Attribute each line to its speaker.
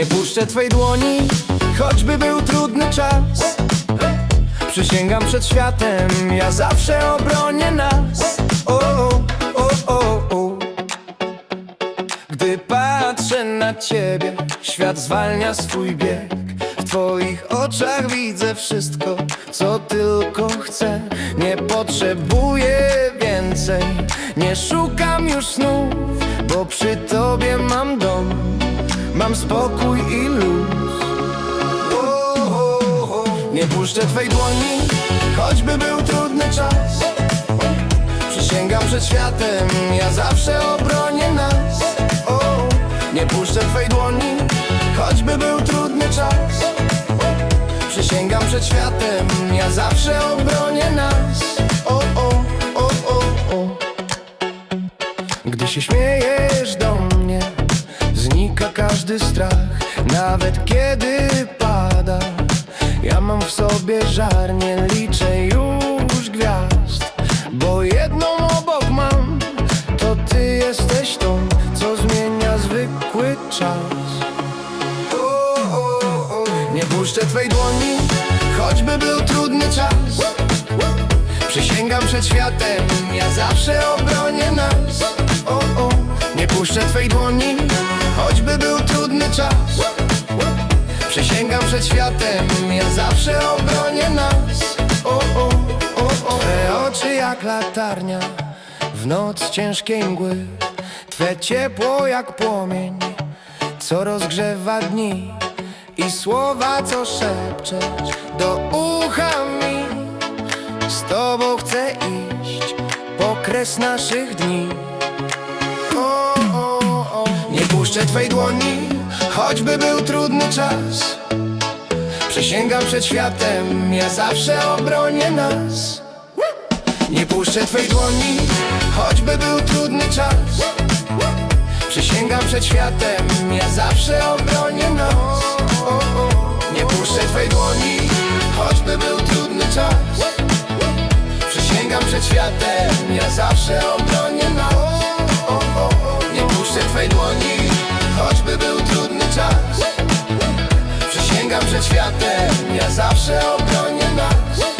Speaker 1: puszczę twej dłoni, choćby był trudny czas. Przysięgam przed światem, ja zawsze obronię nas. O, o, o, o. Gdy patrzę na ciebie, świat zwalnia swój bieg. W twoich oczach widzę wszystko, co tylko chcę. Nie potrzebuję więcej, nie szukam już snów Bo przy tobie mam dom, mam spokój i luz. Nie puszczę twej dłoni, choćby był trudny czas. Przysięgam przed światem, ja zawsze obronię nas. Nie puszczę twej dłoni, choćby był trudny czas. Przysięgam przed światem, ja zawsze obronię nas. O, o, o, o, o. Gdy się znika każdy strach Nawet kiedy pada, ja mam w sobie żar Nie liczę już gwiazd, bo jedną obok mam To ty jesteś tą, co zmienia zwykły czas. Nie puszczę twej dłoni, choćby był trudny czas Przysięgam przed światem, ja zawsze obronię nas. Nie puszczę twej dłoni, czas. Przysięgam przed światem, ja zawsze obronię nas. O, o, o, o. Twe oczy jak latarnia w noc ciężkiej mgły. Twe ciepło jak płomień, co rozgrzewa dni. I słowa, co szepczesz do ucha mi. Z tobą chcę iść po kres naszych dni o. Nie puszczę twej dłoni, choćby był trudny czas Przysięgam przed światem, ja zawsze obronię nas Nie puszczę twej dłoni, choćby był trudny czas Przysięgam przed światem, ja zawsze obronię nas. Nie puszczę twej dłoni, choćby był trudny czas Przysięgam przed światem, ja zawsze obronię nas światem. Ja zawsze obronię nas.